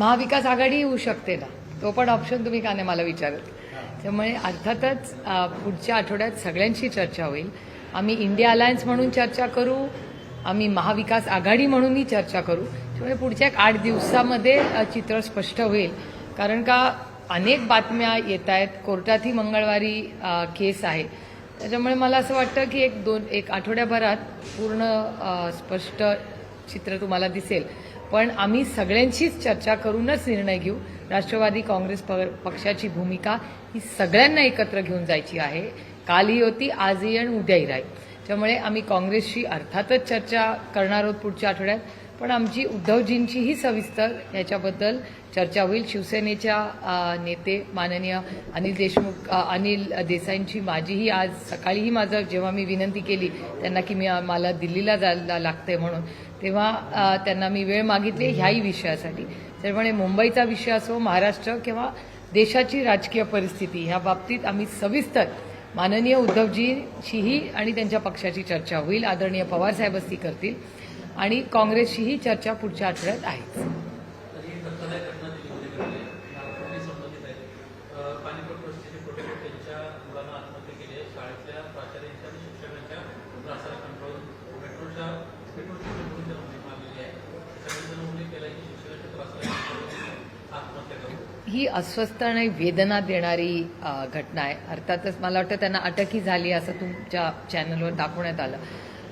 महाविकास आघाडी येऊ शकते ना. तो पण ऑप्शन तुम्ही का नाही मला विचारत. त्यामुळे अर्थातच पुढच्या आठवड्यात सगळ्यांशी चर्चा होईल. आम्ही इंडिया अलायन्स म्हणून चर्चा करू. आम्ही महाविकास आघाडी म्हणूनही चर्चा करू. त्यामुळे पुढच्या एक आठ दिवसामध्ये चित्र स्पष्ट होईल. कारण का अनेक बातम्या येत आहेत. कोर्टातही मंगळवारी केस आहे. त्याच्यामुळे मला असं वाटतं की एक दोन एक आठवड्याभरात पूर्ण स्पष्ट चित्र तुम्हाला दिसेल. पण आम्ही सगळ्यांशीच चर्चा करूनच निर्णय घेऊ. राष्ट्रवादी काँग्रेस प- पक्षाची भूमिका ही सगळ्यांना एकत्र घेऊन जायची आहे. कालही होती आजही आणि उद्याही राहील. त्यामुळे आम्ही काँग्रेसशी अर्थातच चर्चा करणार आहोत पुढच्या आठवड्यात. पण आमची उद्धवजींचीही सविस्तर याच्याबद्दल चर्चा होईल. शिवसेनेच्या नेते माननीय अनिल देशमुख अनिल देसाईंची माझीही आज सकाळीही माझं जेव्हा मी विनंती केली त्यांना की मी मला दिल्लीला जायला लागतंय म्हणून तेव्हा त्यांना मी वेळ मागितली ह्याही विषयासाठी. त्यामुळे मुंबईचा विषय असो महाराष्ट्र किंवा देशाची राजकीय परिस्थिती ह्या बाबतीत आम्ही सविस्तर माननीय उद्धवजींशीही आणि त्यांच्या पक्षाची चर्चा होईल. आदरणीय पवारसाहेबच ती करतील. आणि काँग्रेसशीही चर्चा पुढच्या आठवड्यात आहेच तरी धक्कादायक घटना दिल्लीमध्ये घडली नागपूरशी संबंधित आहे अ, पानिपत परिस्थिती प्रोटेक्ट त्यांच्या मुलांना आत्महत्या केली आहे शाळेतल्या प्राचार्यांच्या आणि शिक्षकांच्या त्रासाला कंट्रोल मेट्रोच्या मेट्रोची कंट्रोल त्यांनी मागलेली आहे सगळेजण उल्लेख केला की शिक्षकांच्या त्रासाला control करून आत्महत्या करू ही अस्वस्थ आणि वेदना देणारी घटना आहे. अर्थातच मला वाटतं त्यांना अटकही झाली असं तुमच्या चॅनलवर दाखवण्यात आलं.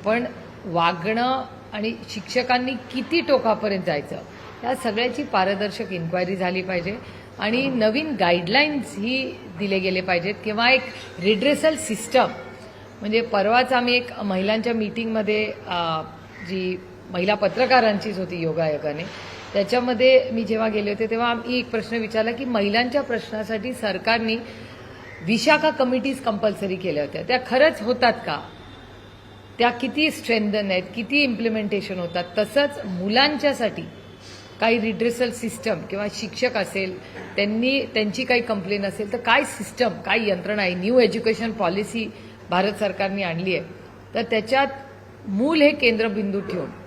पण वागणं आणि शिक्षकांनी किती टोकापर्यंत जायचं या सगळ्याची पारदर्शक इन्क्वायरी झाली पाहिजे. आणि नवीन गाईडलाईन्स ही दिले गेले पाहिजेत. किंवा एक रिड्रेसल सिस्टम म्हणजे परवाच आम्ही एक महिलांच्या मीटिंगमध्ये जी महिला पत्रकारांचीच होती योगायोगाने त्याच्यामध्ये मी जेव्हा गेले होते तेव्हा आम्ही एक प्रश्न विचारला की महिलांच्या प्रश्नासाठी सरकारने विशाखा कमिटीज कंपल्सरी केल्या होत्या. त्या खरंच होतात का? त्या किती स्ट्रेंथन आहेत किती इम्प्लिमेंटेशन होतात? तसंच मुलांच्यासाठी काही रिड्रेसल सिस्टम किंवा शिक्षक असेल त्यांनी त्यांची काही कंप्लेन असेल तर काय सिस्टम काय यंत्रणा आहे? न्यू एज्युकेशन पॉलिसी भारत सरकारने आणली आहे. तर त्याच्यात मूल हे केंद्रबिंदू ठेवून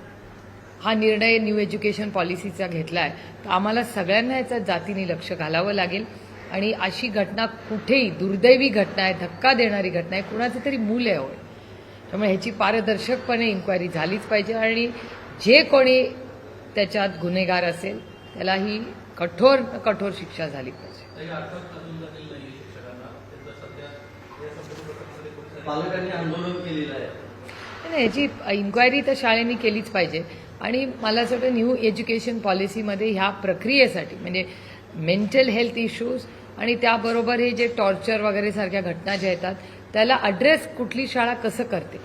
हा निर्णय न्यू एज्युकेशन पॉलिसीचा घेतला आहे तर आम्हाला सगळ्यांना याच्यात जातीने लक्ष घालावं लागेल. आणि अशी घटना कुठेही दुर्दैवी घटना आहे धक्का देणारी घटना आहे कुणाचं तरी मूल आहे होय. त्यामुळे ह्याची पारदर्शकपणे इन्क्वायरी झालीच पाहिजे. आणि जे कोणी त्याच्यात गुन्हेगार असेल त्याला ही कठोर कठोर शिक्षा झाली पाहिजे. नाही शिक्षकांना. त्यांचं सध्या या संपूर्ण प्रकरणामध्ये पोलिसांनी पालकांनी आंदोलन केलेलं आहे. नाही, याची इन्क्वायरी तर शाळेने केलीच पाहिजे. आणि मला असं वाटतं न्यू एज्युकेशन पॉलिसीमध्ये ह्या प्रक्रियेसाठी म्हणजे मेंटल हेल्थ इश्यूज आणि त्याबरोबर हे जे टॉर्चर वगैरे सारख्या घटना ज्या येतात त्याला अड्रेस कुठली शाळा कसं करते?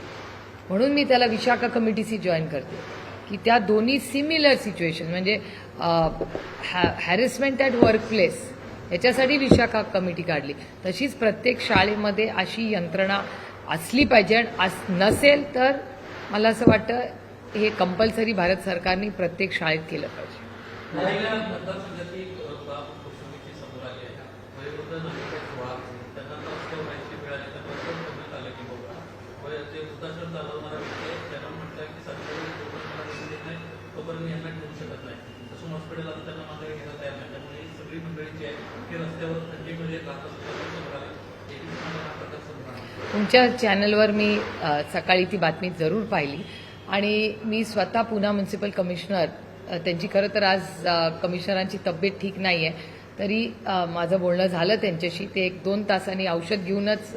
म्हणून मी त्याला विशाखा कमिटीशी जॉईन करते. की त्या दोन्ही सिमिलर सिच्युएशन म्हणजे हॅरेसमेंट ॲट वर्क प्लेस याच्यासाठी विशाखा कमिटी काढली. तशीच प्रत्येक शाळेमध्ये अशी यंत्रणा असली पाहिजे. आणि अस- नसेल तर मला असं वाटतं हे कंपल्सरी भारत सरकारने प्रत्येक शाळेत केलं पाहिजे. तुमच्या चॅनलवर मी सकाळी ती बातमी जरूर पाहिली. आणि मी स्वतः पुन्हा म्युन्सिपल कमिशनर त्यांची खरं तर आज कमिशनरांची तब्येत ठीक नाही आहे तरी माझं बोलणं झालं त्यांच्याशी. ते एक दोन तासांनी औषध घेऊनच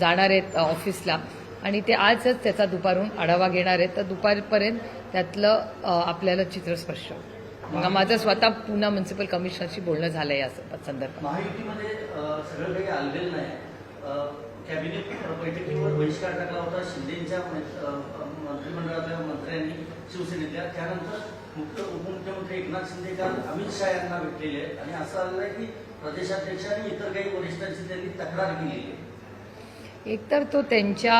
जाणार आहेत ऑफिसला आणि ते आजच त्याचा दुपारून आढावा घेणार आहेत. तर दुपारपर्यंत त्यातलं आपल्याला चित्र स्पष्ट माझं स्वतः पुन्हा म्युन्सिपल कमिशनरशी बोलणं झालं या संदर्भात. मंत्रिमंडळातल्या मंत्र्यांनी शिवसेनेतल्या त्यानंतर मुख्य उपमुख्यमंत्री एकनाथ शिंदे काल अमित शहा यांना भेटलेले आहेत आणि असं आलेलं आहे की प्रदेशाध्यक्ष आणि इतर काही वरिष्ठांची त्यांनी तक्रार केली आहे. एकतर तो त्यांच्या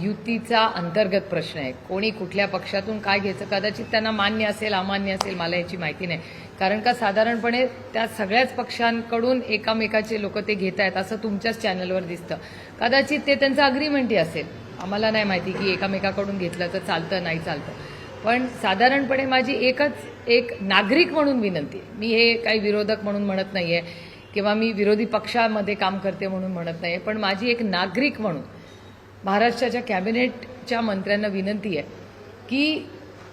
युतीचा अंतर्गत प्रश्न आहे. कोणी कुठल्या पक्षातून काय घ्यायचं कदाचित त्यांना मान्य असेल अमान्य असेल मला याची माहिती नाही. कारण का साधारणपणे त्या सगळ्याच पक्षांकडून एकामेकाचे लोक ते घेत आहेत असं तुमच्याच चॅनलवर दिसतं. कदाचित ते त्यांचं अग्रीमेंटही असेल. आम्हाला नाही माहिती की एकामेकाकडून घेतलं तर चालतं नाही चालतं. पण साधारणपणे माझी एकच एक नागरिक म्हणून विनंती आहे. मी हे काही विरोधक म्हणून म्हणत नाही आहे किंवा मी विरोधी पक्षामध्ये काम करते म्हणून म्हणत नाही आहे पण माझी एक नागरिक म्हणून महाराष्ट्राच्या कॅबिनेटच्या मंत्र्यांना विनंती आहे की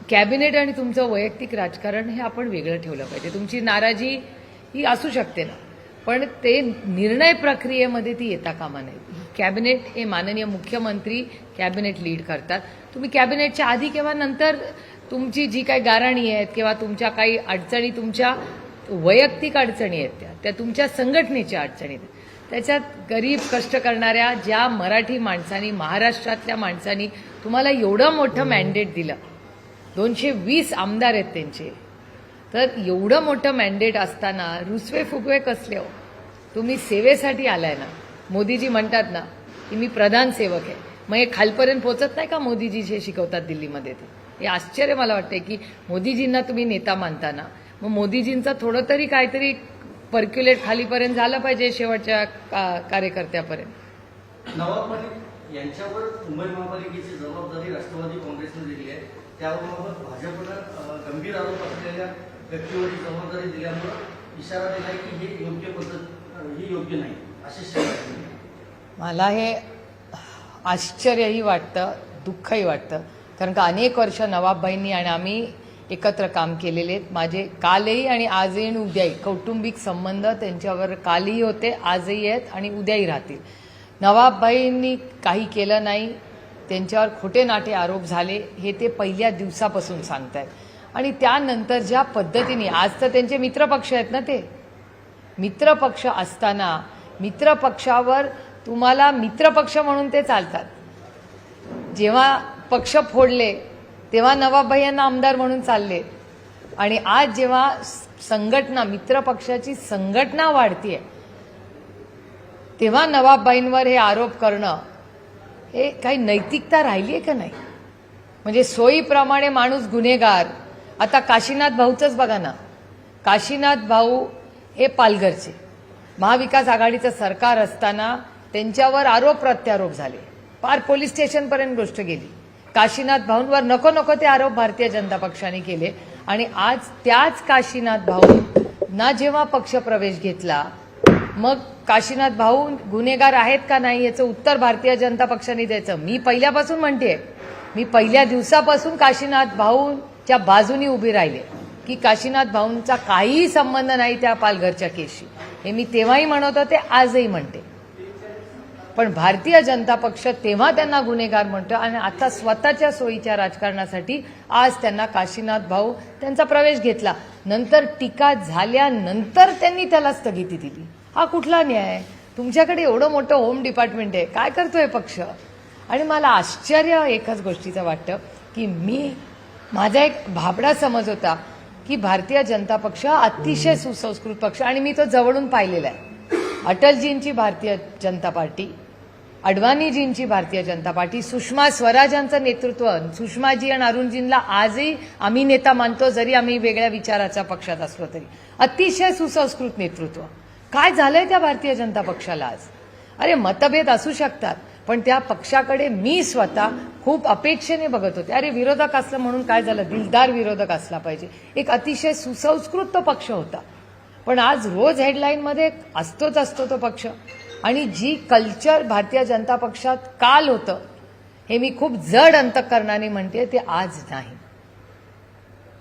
कॅबिनेट आणि तुमचं वैयक्तिक राजकारण हे आपण वेगळं ठेवलं पाहिजे. तुमची नाराजी ही असू शकते ना. पण ते निर्णय प्रक्रियेमध्ये ती येता कामा नये. कॅबिनेट हे माननीय मुख्यमंत्री कॅबिनेट लीड करतात. तुम्ही कॅबिनेटच्या आधी किंवा नंतर तुमची जी काही गाराणी आहेत किंवा तुमच्या काही अडचणी तुमच्या वैयक्तिक अडचणी आहेत त्या त्या तुमच्या संघटनेच्या अडचणी आहेत. त्याच्यात गरीब कष्ट करणाऱ्या ज्या मराठी माणसांनी महाराष्ट्रातल्या माणसांनी तुम्हाला एवढं मोठं मॅन्डेट दिलं. दोनशे वीस आमदार आहेत त्यांचे. तर एवढं मोठं मॅन्डेट असताना रुसवे फुगवे कसले हो? तुम्ही सेवेसाठी आलाय ना. मोदीजी म्हणतात ना की मी प्रधान सेवक आहे. मग हे खालपर्यंत पोचत नाही का मोदीजी जे शिकवतात दिल्लीमध्ये? ते हे आश्चर्य मला वाटते की मोदीजींना तुम्ही नेता मानताना मग मोदीजींचा थोडं तरी काहीतरी पर्क्युलेट खालीपर्यंत झालं पाहिजे शेवटच्या का- कार्यकर्त्यापर्यंत. नवाब मलिक यांच्यावर मुंबई महापालिकेची जबाबदारी राष्ट्रवादी काँग्रेसने दिली आहे. त्याबाबत भाजपनं गंभीर आरोप असलेल्या व्यक्तीवरती जबाबदारी दिल्यामुळं इशारा दिलाय की हे योग्य पद्धत ही योग्य नाही अशी शब्द मला हे आश्चर्यही वाटतं दुःखही वाटतं. कारण का अनेक वर्ष नवाबबाईंनी आणि आम्ही एकत्र काम केलेले आहेत. माझे कालही आणि आजही आणि उद्याही कौटुंबिक संबंध त्यांच्यावर कालही होते आजही आहेत आणि उद्याही राहतील. नवाबबाईंनी काही केलं नाही त्यांच्यावर खोटे नाटे आरोप झाले हे ते पहिल्या दिवसापासून सांगतायत. आणि त्यानंतर ज्या पद्धतीने आज तर त्यांचे मित्रपक्ष आहेत ना ते. मित्रपक्ष असताना मित्रपक्षावर तुम्हाला मित्रपक्ष म्हणून ते चालतात. जेव्हा पक्ष फोडले तेव्हा नवाबभाई यांना आमदार म्हणून चालले. आणि आज जेव्हा संघटना मित्रपक्षाची संघटना वाढतीये तेव्हा नवाबबाईंवर हे आरोप करणं हे काही नैतिकता राहिली आहे का नाही? म्हणजे सोयीप्रमाणे माणूस गुन्हेगार आता काशीनाथ भाऊचंच बघा ना. काशीनाथ भाऊ हे पालघरचे. महाविकास आघाडीचं सरकार असताना त्यांच्यावर आरोप प्रत्यारोप झाले. पार पोलीस स्टेशनपर्यंत गोष्ट गेली. काशीनाथ भाऊंवर नको नको ते आरोप भारतीय जनता पक्षाने केले. आणि आज त्याच काशीनाथ भाऊ ना जेव्हा पक्षप्रवेश घेतला मग काशीनाथ भाऊ गुन्हेगार आहेत का नाही याचं उत्तर भारतीय जनता पक्षाने द्यायचं. मी पहिल्यापासून म्हणते मी पहिल्या दिवसापासून काशीनाथ च्या बाजूनी उभी राहिले की काशीनाथ भाऊंचा काहीही संबंध नाही त्या पालघरच्या केसशी हे मी तेव्हाही म्हणत होते आजही म्हणते. पण भारतीय जनता पक्ष तेव्हा त्यांना गुन्हेगार म्हणतो आणि आता स्वतःच्या सोयीच्या राजकारणासाठी आज त्यांना काशीनाथ भाऊ त्यांचा प्रवेश घेतला. नंतर टीका झाल्यानंतर त्यांनी त्याला स्थगिती दिली. हा कुठला न्याय? तुमच्याकडे एवढं मोठं होम डिपार्टमेंट आहे. काय करतोय पक्ष? आणि मला आश्चर्य एकाच गोष्टीचं वाटतं की मी माझा एक भाबडा समज होता की भारतीय जनता पक्ष हा अतिशय सुसंस्कृत पक्ष आणि मी तो जवळून पाहिलेला आहे. अटलजींची भारतीय जनता पार्टी अडवाणीजींची भारतीय जनता पार्टी सुषमा स्वराजांचं नेतृत्व सुषमाजी आणि अरुणजींना आजही आम्ही नेता मानतो जरी आम्ही वेगळ्या विचाराच्या पक्षात असलो तरी. अतिशय सुसंस्कृत नेतृत्व. काय झालंय त्या भारतीय जनता पक्षाला आज? अरे मतभेद असू शकतात. पण त्या पक्षाकडे मी स्वतः खूप अपेक्षेने बघत होते. अरे विरोधक असलं म्हणून काय झालं? दिलदार विरोधक असला पाहिजे. एक अतिशय सुसंस्कृत तो पक्ष होता. पण आज रोज हेडलाईनमध्ये असतोच असतो तो पक्ष. आणि जी कल्चर भारतीय जनता पक्षात काल होतं हे मी खूप जड अंतकरणाने म्हणते ते आज नाही.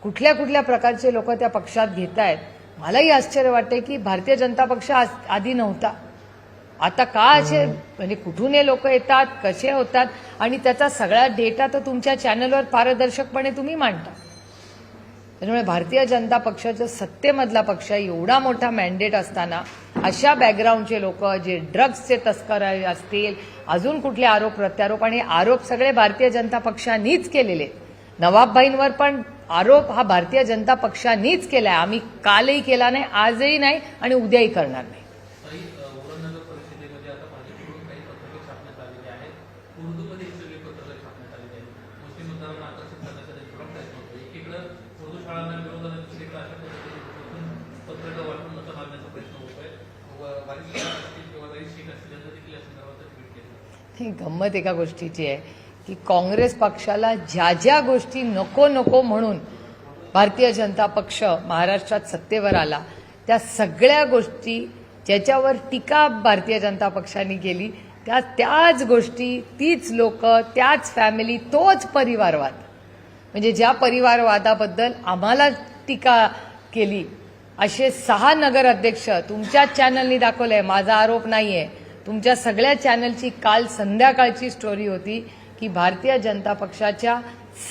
कुठल्या कुठल्या प्रकारचे लोक त्या पक्षात घेत आहेत मलाही आश्चर्य वाटते की भारतीय जनता पक्ष आज- आधी नव्हता. आता का असे म्हणजे कुठून हे लोक येतात कसे होतात? आणि त्याचा सगळा डेटा तर तुमच्या चॅनलवर पारदर्शकपणे तुम्ही मांडता. त्याच्यामुळे भारतीय जनता पक्षाच्या सत्तेमधला पक्ष एवढा मोठा मॅन्डेट असताना अशा बॅकग्राऊंडचे लोक जे ड्रग्सचे तस्कर असतील अजून कुठले आरोप प्रत्यारोप आणि आरोप सगळे भारतीय जनता पक्षानेच केलेले नवाबबाईंवर पण आरोप हा भारतीय जनता पक्षानेच केलाय. आम्ही कालही केला नाही आजही नाही आणि उद्याही करणार नाही ताई अ, उरण नगर परिषदेमध्ये आता भाजपकडून काही पत्रके छापण्यात आलेली आहेत उर्दूमध्ये ही सगळी पत्रकं छापण्यात आलेली आहेत मुस्लिम मतदारांना आकर्षित करण्याचा त्यांच्याकडून प्रयत्न होतो एकीकडे उर्दू शाळांना विरोधात दुसरीकडे अशा पद्धतीने पत्रकं वाटून मतं मागण्याचा प्रयत्न होतोय व- वारीस शाळा असतील किंवा वारीस शीख असतील यांचं देखील या संदर्भात ट्विट केलं ही गंमत एका गोष्टीची आहे की काँग्रेस पक्षाला ज्या ज्या गोष्टी नको नको म्हणून भारतीय जनता पक्ष महाराष्ट्रात सत्तेवर आला त्या सगळ्या गोष्टी ज्याच्यावर टीका भारतीय जनता पक्षाने केली त्या त्याच गोष्टी तीच लोक त्याच फॅमिली तोच परिवारवाद. म्हणजे ज्या परिवारवादाबद्दल आम्हाला टीका केली असे सहा नगर अध्यक्ष तुमच्याच चॅनलनी दाखवलंय माझा आरोप नाही आहे तुमच्या सगळ्या चॅनलची काल संध्याकाळची स्टोरी होती की भारतीय जनता पक्षाच्या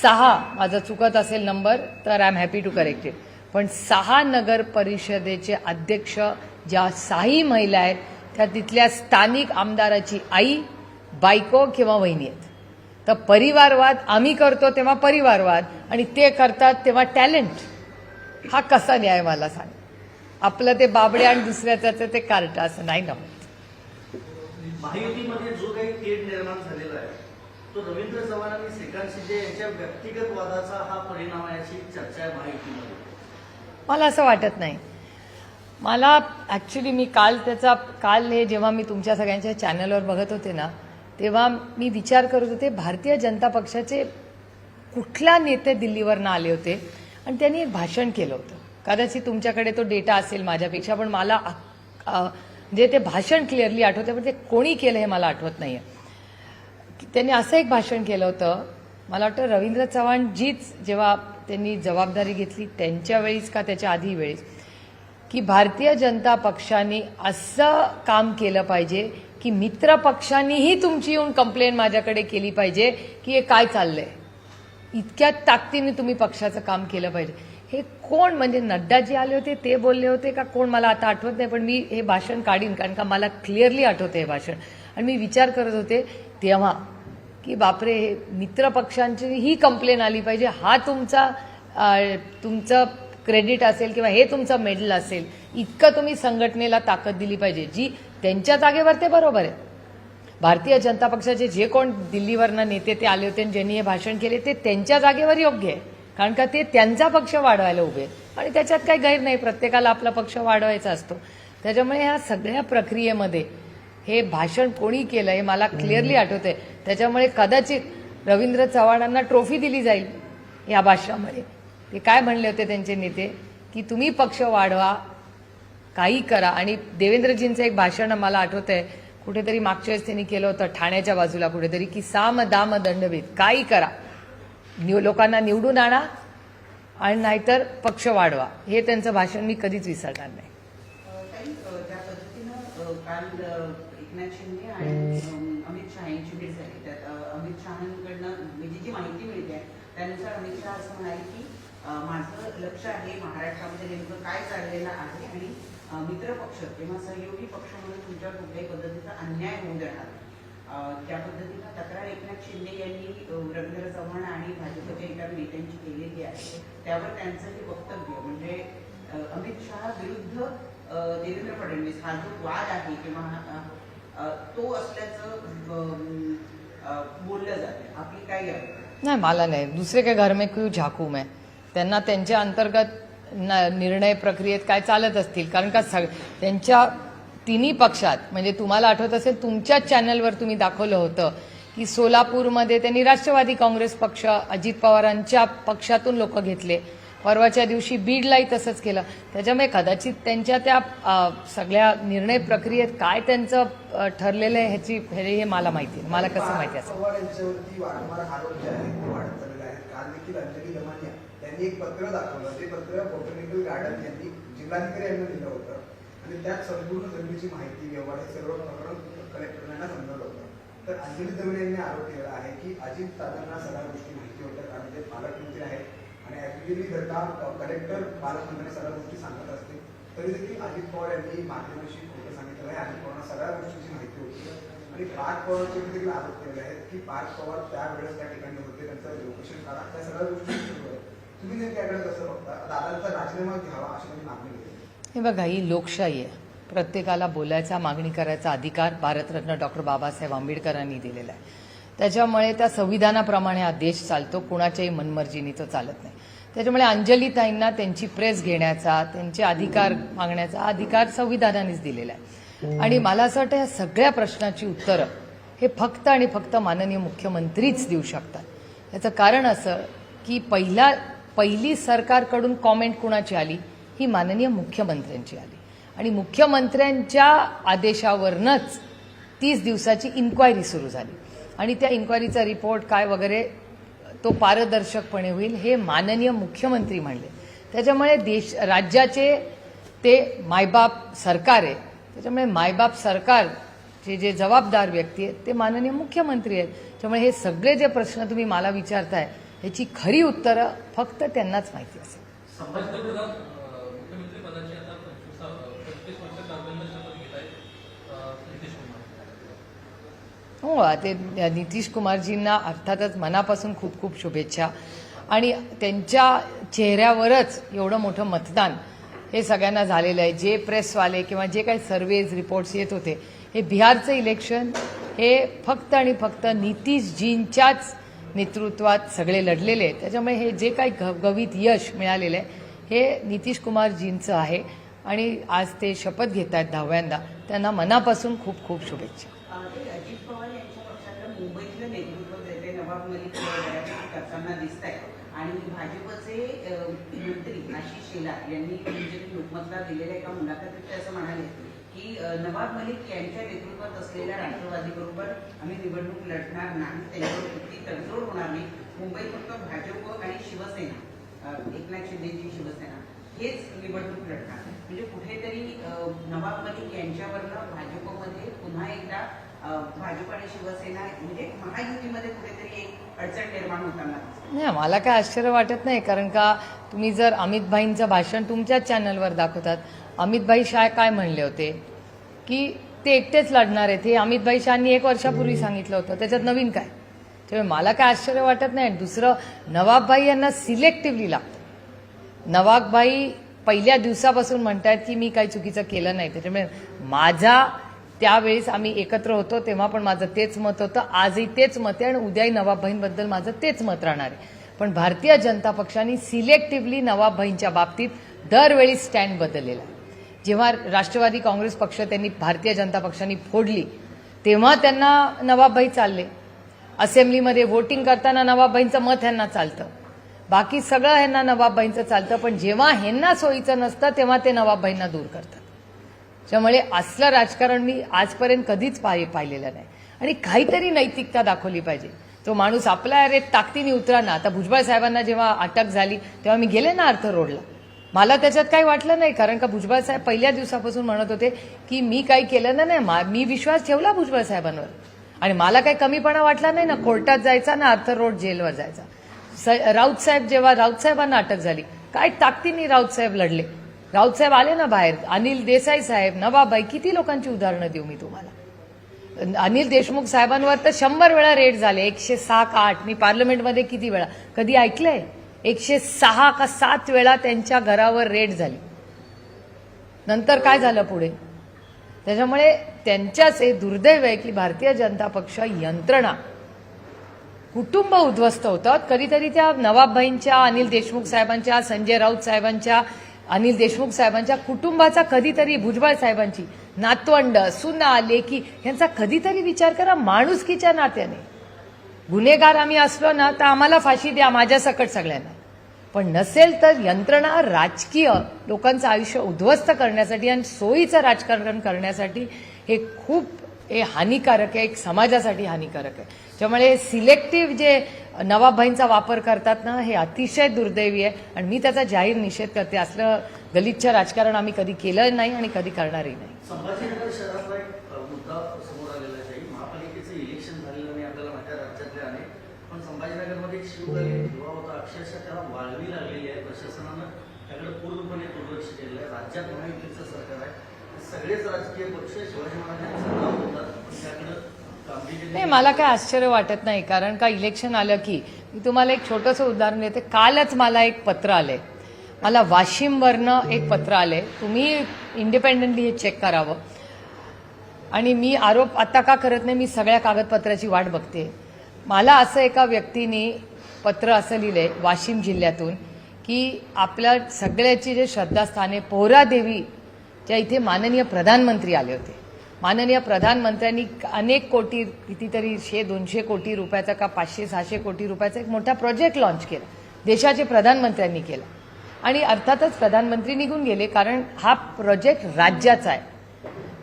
सहा माझं चुकत असेल नंबर तर I am happy to correct it पण सहा नगर परिषदेचे अध्यक्ष ज्या सहाही महिला आहेत त्या तिथल्या स्थानिक आमदाराची आई बायको किंवा वहिनी आहेत. तर परिवारवाद आम्ही करतो तेव्हा परिवारवाद आणि ते करतात तेव्हा टॅलेंट हा कसा न्याय मला सांग. आपलं ते बाबडे आणि दुसऱ्याचं ते कार्ट असं नाही ना? महायुतीमध्ये जो काही तेढ निर्माण झालेला आहे तो रवींद्र चव्हाण आणि श्रीकांत शिंदे यांच्या व्यक्तिगत वादाचा हा परिणाम आहे अशी चर्चा आहे महायुतीमध्ये. मला असं वाटत नाही. मला ॲक्च्युली मी काल त्याचा काल हे जेव्हा मी तुमच्या सगळ्यांच्या चॅनलवर बघत होते ना तेव्हा मी विचार करत होते भारतीय जनता पक्षाचे कुठला नेते दिल्लीवरनं आले होते? आणि त्यांनी एक भाषण केलं होतं. कदाचित तुमच्याकडे तो डेटा असेल माझ्यापेक्षा पण मला म्हणजे ते भाषण क्लिअरली आठवते पण ते कोणी केलं हे मला आठवत नाहीये. त्यांनी असं एक भाषण केलं होतं मला वाटतं रवींद्र चव्हाण जीच जेव्हा त्यांनी जबाबदारी घेतली त्यांच्या वेळीच का त्याच्या आधी वेळीच की भारतीय जनता पक्षाने असं काम केलं पाहिजे की मित्र पक्षांनीही तुमची येऊन कंप्लेंट माझ्याकडे केली पाहिजे की हे काय चाललंय. इतक्या ताकदीने तुम्ही पक्षाचं काम केलं पाहिजे. हे कोण म्हणजे नड्डाजी आले होते ते बोलले होते का कोण मला आता आठवत नाही पण मी हे भाषण काढीन कारण का मला क्लिअरली आठवते हे भाषण. आणि मी विचार करत होते तेव्हा की बापरे हे मित्र पक्षांची ही कंप्लेन आली पाहिजे. हा तुमचा तुमचं क्रेडिट असेल किंवा हे तुमचं मेडल असेल इतकं तुम्ही संघटनेला ताकद दिली पाहिजे जी त्यांच्या जागेवर ते बरोबर आहे. भारतीय जनता पक्षाचे जे कोण दिल्लीवरनं नेते ते आले होते आणि ज्यांनी हे भाषण केले ते त्यांच्या जागेवर योग्य आहे. कारण का ते त्यांचा पक्ष वाढवायला उभे आणि त्याच्यात काही गैर नाही प्रत्येकाला आपला पक्ष वाढवायचा असतो. त्याच्यामुळे ह्या सगळ्या प्रक्रियेमध्ये हे भाषण कोणी केलं हे मला क्लिअरली आठवतंय. त्याच्यामुळे कदाचित रवींद्र चव्हाणांना ट्रॉफी दिली जाईल या भाषणामध्ये. ते काय म्हणले होते त्यांचे नेते? की तुम्ही पक्ष वाढवा काही करा. आणि देवेंद्रजींचं एक भाषण मला आठवत आहे कुठेतरी मागच्या वेळेस त्यांनी केलं होतं ठाण्याच्या बाजूला कुठेतरी की साम दाम दंडभेद काही करा. निव लोकांना निवडून आणा आणि नाहीतर पक्ष वाढवा. हे त्यांचं भाषण मी कधीच विसरणार नाही. ताई, पद्धतीनं अ, काल अ, एकनाथ आणि अमित शहा यांची भेट त्यात अमित शहांकडनं म्हणजे जी माहिती मिळते आहे, त्यानुसार अमित शहा असं म्हणाले की माझं लक्ष आहे महाराष्ट्रामध्ये नेमकं काय चाललेलं आहे आणि अ, मित्र पक्ष किंवा सहयोगी पक्ष म्हणून तुमच्यावर कुठल्याही पद्धतीचा अन्याय होऊ देणार. त्या पद्धतीनं तक्रार एकनाथ शिंदे यांनी रवींद्र चव्हाण आणि भाजपच्या इतर नेत्यांची केलेली आहे. त्यावर त्यांचं हे वक्तव्य म्हणजे अमित शहा विरुद्ध देवेंद्र फडणवीस हा जो वाद आहे किंवा तो असल्याचं बोललं जाते. आपली काय नाही मला नाही. दुसरे काय घर में क्यू झाकू मैं? त्यांना त्यांच्या अंतर्गत निर्णय प्रक्रियेत काय चालत असतील? कारण का सग त्यांच्या तिन्ही पक्षात म्हणजे तुम्हाला आठवत असेल तुमच्याच चॅनलवर तुम्ही दाखवलं होतं की सोलापूरमध्ये त्यांनी राष्ट्रवादी काँग्रेस पक्ष अजित पवारांच्या पक्षातून लोक घेतले. परवाच्या दिवशी बीडलाही तसंच केलं. त्याच्यामुळे कदाचित त्यांच्या त्या सगळ्या निर्णय प्रक्रियेत काय त्यांचं ठरलेलं आहे ह्याची हे मला माहिती आहे. मला कसं माहिती असं. आणि त्यात संपूर्ण जमिनीची माहिती व्यवहार हे सर्व प्रकरण कलेक्टर यांना समजवलं होतं. तर अंजली दमानिया यांनी आरोप केला आहे की अजित दादांना सगळ्या गोष्टी माहिती होत्या कारण ते पालकमंत्री आहेत. आणि ऍक्च्युली जर का कलेक्टर पालकमंत्री सगळ्या गोष्टी सांगत असते. तरी देखील अजित पवार यांनी माध्यमांशी खोटं सांगितलं आहे. अजित पवारांना सगळ्या गोष्टीची माहिती होती. आणि पार्थ पवारचे देखील आरोप केले आहेत की पार्थ पवार त्यावेळेस त्या ठिकाणी होते त्यांचं लोकेशन काढा त्या सगळ्या गोष्टी सुरू आहेत. तुम्ही नेमक्या कसं बघता? दादांचा राजीनामा घ्यावा अशी माझी मागणी होती. हे बघा ही लोकशाही आहे. प्रत्येकाला बोलायचा मागणी करायचा अधिकार भारतरत्न डॉक्टर बाबासाहेब आंबेडकरांनी दिलेला आहे. त्याच्यामुळे त्या संविधानाप्रमाणे हा देश चालतो कुणाच्याही मनमर्जीनी तो चालत नाही. त्याच्यामुळे अंजलीताईंना त्यांची प्रेस घेण्याचा त्यांचे अधिकार मागण्याचा अधिकार संविधानानेच दिलेला आहे. आणि मला असं वाटतं या सगळ्या प्रश्नाची उत्तरं हे फक्त आणि फक्त माननीय मुख्यमंत्रीच देऊ शकतात. याचं कारण असं की पहिला पहिली सरकारकडून कॉमेंट कुणाची आली? ही माननीय मुख्यमंत्र्यांची आली. आणि मुख्यमंत्र्यांच्या आदेशावरनंच तीस दिवसाची इन्क्वायरी सुरू झाली. आणि त्या इन्क्वायरीचा रिपोर्ट काय वगैरे तो पारदर्शकपणे होईल हे माननीय मुख्यमंत्री म्हणले. त्याच्यामुळे देश राज्याचे ते मायबाप सरकार आहे. त्याच्यामुळे मायबाप सरकारचे जे जबाबदार व्यक्ती आहेत ते माननीय मुख्यमंत्री आहेत. त्यामुळे हे सगळे जे प्रश्न तुम्ही मला विचारताय ह्याची खरी उत्तरं फक्त त्यांनाच माहिती असेल. मुख्यमंत्री पदाची आता पंचवीस वर्ष कारभाराला शपथ घेत आहेत नितीश कुमार. हो ते नितीश कुमारजींना अर्थातच मनापासून खूप खूप शुभेच्छा. आणि त्यांच्या चेहऱ्यावरच एवढं मोठं मतदान हे सगळ्यांना झालेलं आहे. जे प्रेसवाले किंवा जे काही सर्वेज रिपोर्ट्स येत होते हे बिहारचं इलेक्शन हे फक्त आणि फक्त नितीशजींच्याच नेतृत्वात सगळे लढलेले आहेत. त्याच्यामुळे हे जे काही गवित यश मिळालेलं आहे हे नितीश कुमारजींचं आहे. आणि आज ते शपथ घेत आहेत दहाव्यांदा. त्यांना मनापासून खूप खूप शुभेच्छा. आणि भाजपचे मंत्री आशिष शेलार यांनी म्हणजे लोकमतला दिलेल्या एका मुलाखतीत ते असं म्हणाले की नवाब मलिक यांच्या नेतृत्वात असलेल्या राष्ट्रवादीबरोबर आम्ही निवडणूक लढणार नाही त्यांच्यावर कुठली तडजोड होणार नाही मुंबईत फक्त भाजप आणि शिवसेना. एकनाथ शिंदेची शिवसेना. हेच निवडणूक लढणार. म्हणजे कुठेतरी नवाब मलिक यांच्यावरनं भाजपमध्ये पुन्हा एकदा भाजप आणि शिवसेना म्हणजे महायुतीमध्ये कुठेतरी एक अडचण निर्माण होताना. नाही मला काय आश्चर्य वाटत नाही कारण का तुम्ही जर अमित भाईंचं भाषण तुमच्याच चॅनलवर दाखवतात अमित भाई शाह काय म्हणले होते? की ते एकटेच लढणार आहेत. हे अमित भाई शहानी एक वर्षापूर्वी सांगितलं होतं. त्याच्यात नवीन काय? त्यामुळे मला काय आश्चर्य वाटत नाही. दुसरं नवाबभाई यांना सिलेक्टिव्हली लागतं नवाबभाई पहिल्या दिवसापासून म्हणतायत की मी काही चुकीचं केलं नाही. त्याच्यामुळे माझा त्यावेळेस आम्ही एकत्र होतो तेव्हा पण माझं तेच मत होतं. आजही तेच मत आहे आणि उद्याही नवाबभाईंबद्दल माझं तेच मत राहणार आहे. पण भारतीय जनता पक्षाने सिलेक्टिव्हली नवाबभाईंच्या बाबतीत दरवेळी स्टँड बदललेला आहे. जेव्हा राष्ट्रवादी काँग्रेस पक्ष त्यांनी भारतीय जनता पक्षाने फोडली तेव्हा त्यांना नवाबभाई चालले. असेंब्लीमध्ये वोटिंग करताना नवाबाईंचं मत ह्यांना चालतं. बाकी सगळं ह्यांना नवाबाईंचं चालतं पण जेव्हा ह्यांना सोयीचं नसतं तेव्हा ते नवाबाईंना दूर करतात. त्यामुळे असलं राजकारण मी आजपर्यंत कधीच पाहि पाहिलेलं नाही. आणि काहीतरी नैतिकता दाखवली पाहिजे. तो माणूस आपला अरे ताकदीने उतरा ना. आता भुजबळ साहेबांना जेव्हा अटक झाली तेव्हा मी गेले ना अर्थ रोडला. मला त्याच्यात काही वाटलं नाही कारण का भुजबळ साहेब पहिल्या दिवसापासून म्हणत होते की मी काही केलं ना नाही मा- मी विश्वास ठेवला भुजबळ साहेबांवर. आणि मला काही कमीपणा वाटला नाही ना कोर्टात जायचा ना अर्थ रोड जेलवर जायचा. स- राऊत साहेब जेव्हा राऊत साहेबांना अटक झाली काय ताकदीने राऊत साहेब लढले? राऊत साहेब आले ना बाहेर अनिल देसाई साहेब नवाबाई किती लोकांची उदाहरणं देऊ मी तुम्हाला? अनिल देशमुख साहेबांवर तर शंभर वेळा रेड झाले एकशे सहा का आठ मी पार्लमेंटमध्ये किती वेळा? कधी ऐकलंय? एकशे सहा का सात वेळा त्यांच्या घरावर रेड झाली. नंतर काय झालं पुढे? त्याच्यामुळे त्यांच्याच हे दुर्दैव आहे की भारतीय जनता पक्ष यंत्रणा कुटुंब उद्ध्वस्त होतात. कधीतरी त्या नवाबभाईंच्या अनिल देशमुख साहेबांच्या संजय राऊत साहेबांच्या अनिल देशमुख साहेबांच्या कुटुंबाचा कधीतरी भुजबळ साहेबांची नातवंड सुना लेकी यांचा कधीतरी विचार करा माणुसकीच्या नात्याने. गुन्हेगार आम्ही असलो ना तर आम्हाला फाशी द्या माझ्या सकट सगळ्यांना. पण नसेल तर यंत्रणा राजकीय लोकांचं आयुष्य उद्ध्वस्त करण्यासाठी आणि सोयीचं राजकारण करण्यासाठी हे खूप हे हानिकारक आहे एक समाजासाठी हानिकारक आहे. त्यामुळे सिलेक्टिव्ह जे नवाबभाईंचा वापर करतात ना हे अतिशय दुर्दैवी आहे. आणि मी त्याचा जाहीर निषेध करते. असलं गलिच्छ राजकारण आम्ही कधी केलं नाही आणि कधी करणारही नाही संभाजीनगर शहरातला एक अ, मुद्दा समोर आलेला आहे काही महापालिकेचं इलेक्शन झालेलं नाही आपल्याला माहिती आहे राज्यातले अनेक पण होता अक्षरशः त्याला वाळवी लागलेली आहे. प्रशासनानं त्याकडे पूर्णपणे दुर्लक्ष केलेलं आहे. राज्यात महायुतीचं सरकार आहे. सगळेच राजकीय पक्ष शिवाजी महाराजांचं नाव होतात. पण त्याकडं नाही मला काय आश्चर्य वाटत नाही. कारण का इलेक्शन आलं की मी तुम्हाला एक छोटंसं उदाहरण देते. कालच मला एक पत्र आले. मला वाशिमवरनं एक पत्र आले. तुम्ही इंडिपेंडेंटली हे चेक करावं. आणि मी आरोप आता का करत नाही? मी सगळ्या कागदपत्राची वाट बघते. मला असं एका व्यक्तीने पत्र असं लिहिलंय वाशिम जिल्ह्यातून की आपल्या सगळ्याची जे श्रद्धास्थाने पोहरादेवी त्या इथे माननीय प्रधानमंत्री आले होते. माननीय प्रधानमंत्र्यांनी अनेक कोटी कितीतरी शे दोनशे कोटी रुपयाचा का पाचशे सहाशे कोटी रुपयाचा एक मोठा प्रोजेक्ट लॉन्च केला. देशाचे प्रधानमंत्र्यांनी केला. आणि अर्थातच प्रधानमंत्री निघून गेले कारण हा प्रोजेक्ट राज्याचा आहे.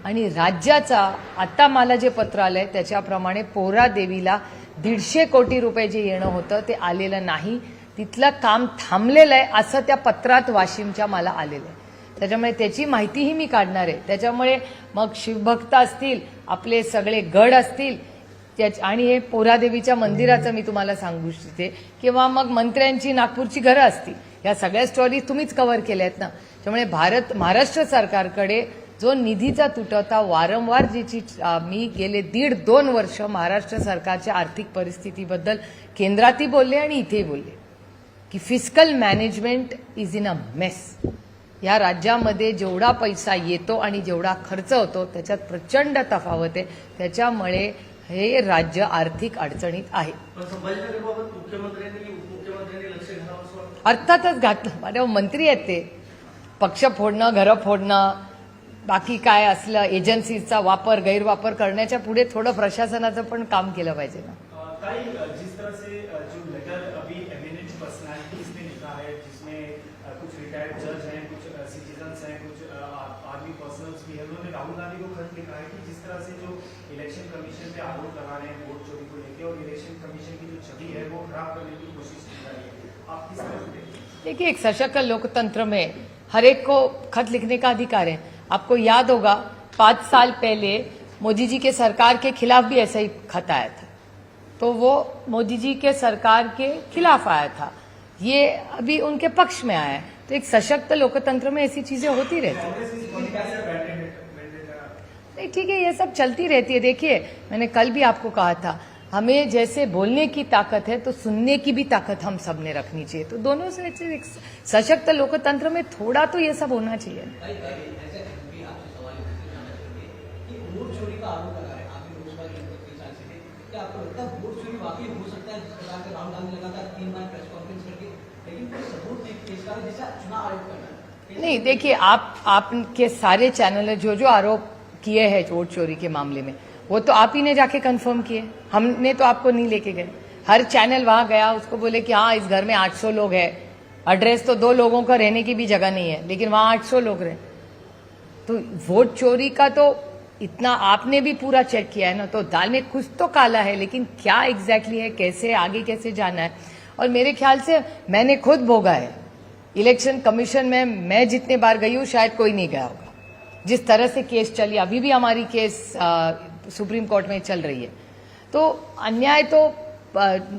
आणि राज्याचा आता मला जे पत्र आलंय त्याच्याप्रमाणे पोहरादेवीला देवीला दीडशे कोटी रुपये जे येणं होतं ते आलेलं नाही. तिथलं काम थांबलेलं आहे असं त्या पत्रात वाशिमच्या मला आलेलं आहे. त्याच्यामुळे त्याची माहितीही मी काढणार आहे. त्याच्यामुळे मग शिवभक्त असतील आपले सगळे गड असतील त्याच आणि हे पोरादेवीच्या मंदिराचं मी तुम्हाला सांगू इच्छिते. किंवा मग मंत्र्यांची नागपूरची घरं असतील. या सगळ्या स्टोरी तुम्हीच कव्हर केल्या आहेत ना. त्यामुळे भारत महाराष्ट्र सरकारकडे जो निधीचा तुटवता वारंवार जिची मी गेले दीड दोन वर्ष महाराष्ट्र सरकारच्या आर्थिक परिस्थितीबद्दल केंद्रातही बोलले आणि इथेही बोलले की physical management is in a mess या राज्यामध्ये जेवढा पैसा येतो आणि जेवढा खर्च होतो त्याच्यात प्रचंड तफावत आहे. त्याच्यामुळे हे राज्य आर्थिक अडचणीत आहे. अर्थातच घातलं. माझ्या मंत्री आहेत ते. पक्ष फोडणं घरं फोडणं बाकी काय असलं एजन्सीचा वापर गैरवापर करण्याच्या पुढे थोडं प्रशासनाचं पण काम केलं पाहिजे ना. ताई जिस तरह से अ, जो लेटर अभी एमिनेंट पर्सनालिटीज ने लिखा है जिसमें अ, कुछ रिटायर्ड जज हैं कुछ सिटीजन्स हैं कुछ आर्मी पर्सनल्स भी हैं उन्होंने राहुल गांधी को खत लिखा है कि जिस तरह से जो इलेक्शन कमीशन पे आरोप लगा रहे हैं वोट चोरी को लेकर और इलेक्शन कमीशन की जो छवि है वो खराब करने की कोशिश की जा रही है। आप किस तरह से देखते हैं? देखिए एक सशक्त लोकतंत्र में हर एक को खत लिखने का अधिकार है। आपको याद होगा, पाँच साल पहले मोदी जी के सरकार के खिलाफ भी ऐसा ही खत आया था। तो वो मोदी जी के सरकार के खिलाफ आया था। ये अभी उनके पक्ष में आया है। तो एक सशक्त लोकतंत्र में ऐसी चीज़ें होती रहती नहीं, ठीक है, ये सब चलती रहती है। देखिए, मैंने कल भी आपको कहा था, हमें जैसे बोलने की ताकत है तो सुनने की भी ताकत हम सबने रखनी चाहिए। तो दोनों से सशक्त लोकतंत्र में थोड़ा तो ये सब होना चाहिए ऐसे भी आपसे सवाल ये पूछना जाना चाहेंगे कि वोट चोरी का आरोप लगा है आपके रोज़गार के अंदर कई साल से थे क्या आपको लगता है वोट चोरी वाकई हो सकता है? जिस प्रकार राहुल गांधी लगातार तीन बार प्रेस कॉन्फ्रेंस करके, लेकिन कोई सबूत नहीं पेश करा जैसा चुनाव आयोग कर रहा है नहीं, देखिए, आप, आपके सारे चैनल जो जो आरोप किए हैं वोट चोरी के मामले में, वो तो आप ही ने जाके कंफर्म किए। हमने तो आपको नहीं लेके गए। हर चैनल वहाँ गया, उसको बोले कि हाँ इस घर में 800 लोग हैं। एड्रेस तो दो लोगों का रहने की भी जगह नहीं है, लेकिन वहाँ 800 लोग रहे। तो वोट चोरी का तो इतना आपने भी पूरा चेक किया है ना तो दाल में कुछ तो काला है लेकिन क्या एग्जैक्टली है कैसे आगे कैसे जाना है? और मेरे ख्याल से मैंने खुद भोगा है। इलेक्शन कमीशन में मैं जितने बार गई हूँ शायद कोई नहीं गया होगा। जिस तरह से केस चली अभी भी हमारी केस आ, सुप्रीम कोर्ट में चल रही है। तो अन्याय तो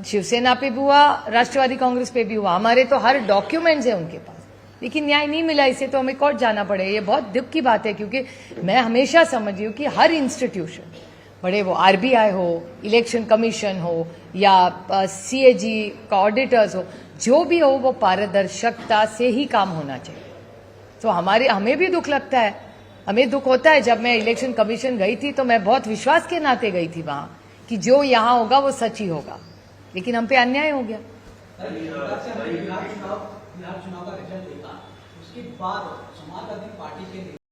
शिवसेना पे भी हुआ राष्ट्रवादी कांग्रेस पे भी हुआ। हमारे तो हर डॉक्यूमेंट्स है उनके पास। लेकिन न्याय नहीं मिला इसे तो हमें कोर्ट जाना पड़े। ये बहुत दुख की बात है, क्योंकि मैं हमेशा समझी हूँ कि हर इंस्टीट्यूशन बड़े वो आरबीआई हो इलेक्शन कमीशन हो, या सीएजी का ऑडिटर्स हो, जो भी हो, वो पारदर्शकता से ही काम होना चाहिए। तो हमारे, हमें भी दुख लगता है। हमें दुख होता है, जब मैं इलेक्शन कमीशन गई थी तो मैं बहुत विश्वास के नाते गई थी वहाँ, कि जो यहाँ होगा, वो सच ही होगा। लेकिन हम पे अन्याय हो गया। का रिजल्ट उसके बाद समाजवादी पार्टी के